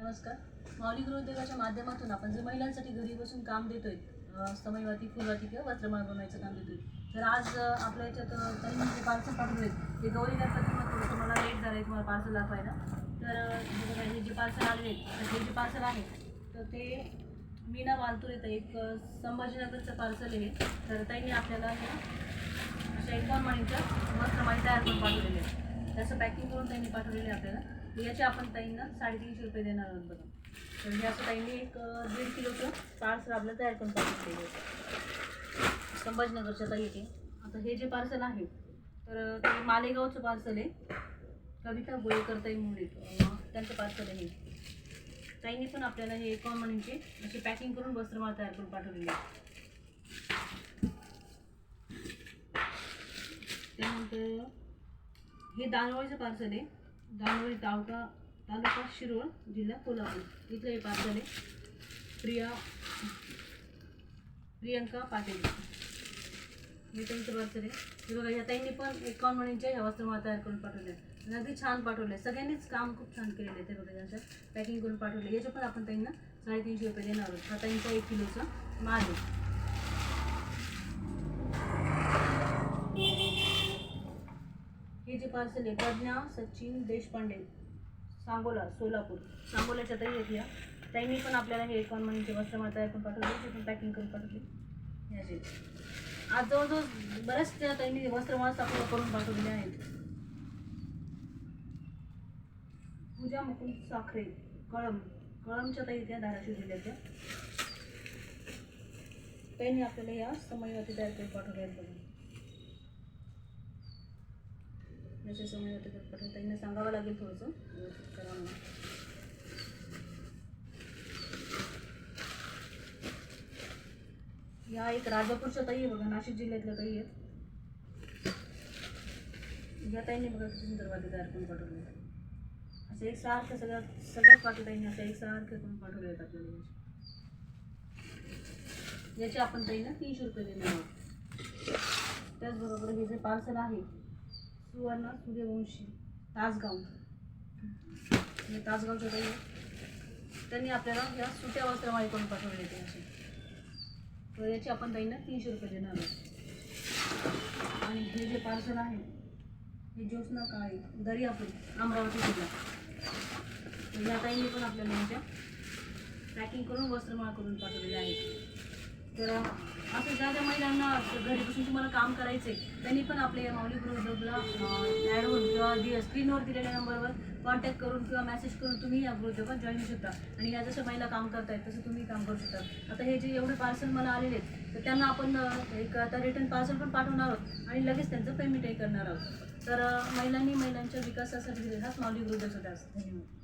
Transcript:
नमस्कार. माऊली गृहोद्योगाच्या माध्यमातून आपण जे महिलांसाठी घरी बसून काम देतोय समयवाती फुलवाती किंवा वस्त्रमाळ बनवायचं काम देतोय तर आज आपल्या याच्यात अं, त्यांनी जे पार्सल पाठवले ते गौरी गणपतीमध्ये थोडंसं मला लेट झालं आहे तुम्हाला पार्सल दाखवायला. तर हे जे पार्सल आले आहेत तर हे जे पार्सल आहे तर ते मीना वालतूर येतं. एक संभाजीनगरचं पार्सल आहे तर त्यांनी आपल्याला हे अशा एकावन्न माणीचं वस्त्रमाळी तयार करून पाठवलेले आहे. त्याचं पॅकिंग करून त्यांनी पाठवलेले आहे आपल्याला. याचे आपण ताईंना साडेतीनशे रुपये देणार आहोत बघा. म्हणजे हे असं ताईंनी एक दीड किलोचं पार्सल आपलं तयार करून पाठवलेलं आहे संभाजीनगरच्या ताई येते. आता हे जे पार्सल आहे तर ते मालेगावचं पार्सल आहे. कविता गोळेकर ताई मुळे त्यांचं पार्सल आहे. हे. ताईंनी पण आपल्याला हे कॉमनचे असे पॅकिंग करून वस्त्रमाळ तयार करून पाठवलेले त्यानंतर हे दानवळीचं पार्सल आहे. दानवळी तालुका तालुका शिरोळ जिल्हा कोल्हापूर. इथले हे पार्सल प्रिया प्रियंका पाटील. हे त्यांचं पार्सल आहे. हे बघा या ताईंनी पण एकावन्न मणींच्या ह्या वस्त्रमा तयार करून पाठवल्या. आणि अगदी छान पाठवले सगळ्यांनीच काम खूप छान केलेलं आहे. ते बघा यांच्या पॅकिंग करून पाठवले. याचे पण आपण त्यांना साडेतीनशे रुपये देणार आहोत. हा ताईंचा एक किलोचा माल आहे. हे जे पार्सल आहे प्रज्ञा सचिन देशपांडे सांगोला सोलापूर. सांगोल्याच्या ताई आहेत या. ताईंनी पण आपल्याला हे एकावन्न मनीचे वस्त्रमाळ तयार करून पाठवले ते पण पॅकिंग करून पाठवले. असे आज जवळजवळ बऱ्याच त्या ताईंनी वस्त्रमाळ आपल्याला करून पाठवलेले आहेत. पूजा मुकुंद साखरे कळम. कळमच्या ताई त्या धाराशिव जिल्ह्याच्या त्यांनी आपल्याला या समयवती तयार करून पाठवले आहेत बघा जसे समय होते तर पटकन. त्यांना सांगावं लागेल थोडंसं. व्यवस्थित करा म्हणून. या एक राजापूरच्या ताई आहे बघा नाशिक जिल्ह्यातल्या ताई आहेत. या ताईंनी बघा किती सुंदर वाटी तयार करून पाठवले असे एक सारखं सगळ्या सगळ्याच वाटी ताईंनी असं एक सारखे करून पाठवले आहेत आपल्याला. याचे. याचे आपण ताईंना तीनशे रुपये देणार आहोत. त्याचबरोबर हे जे पार्सल आहे सुवर्ण सूर्यवंशी तासगाव म्हणजे तासगावच्या ताई त्यांनी आपल्याला ह्या सुट्या वस्त्रमाळी करून पाठवले त्यांची. असे तर याची आपण ताईंना तीनशे रुपये देणार आहोत. आणि हे जे पार्सल आहे हे ज्योत्ना काळे दर्यापूर अमरावती जिल्हा. या ताईंनी पण आपल्याला यांच्या पॅकिंग करून वस्त्रमाळ करून पाठवलेले आहेत. तर असं ज्या ज्या महिलांना घरी बसून तुम्हाला काम करायचे त्यांनी पण आपल्या या माऊली गृहोद्योगला होऊन किंवा दि स्क्रीनवर दिलेल्या नंबरवर कॉन्टॅक्ट करून किंवा मेसेज करून तुम्ही या गृहोद्योगात जॉईन होऊ शकता. आणि या जशा महिला काम करतायत तसं तुम्ही काम करू शकता. आता हे जे एवढे पार्सल मला आलेले आहेत तर त्यांना आपण एक आता रिटर्न पार्सल पण पाठवणार आहोत आणि लगेच त्यांचं पेमेंटही करणार आहोत. तर महिलांनी महिलांच्या विकासासाठी हाच माऊली गृहोद्योग सुद्धा धन्यवाद.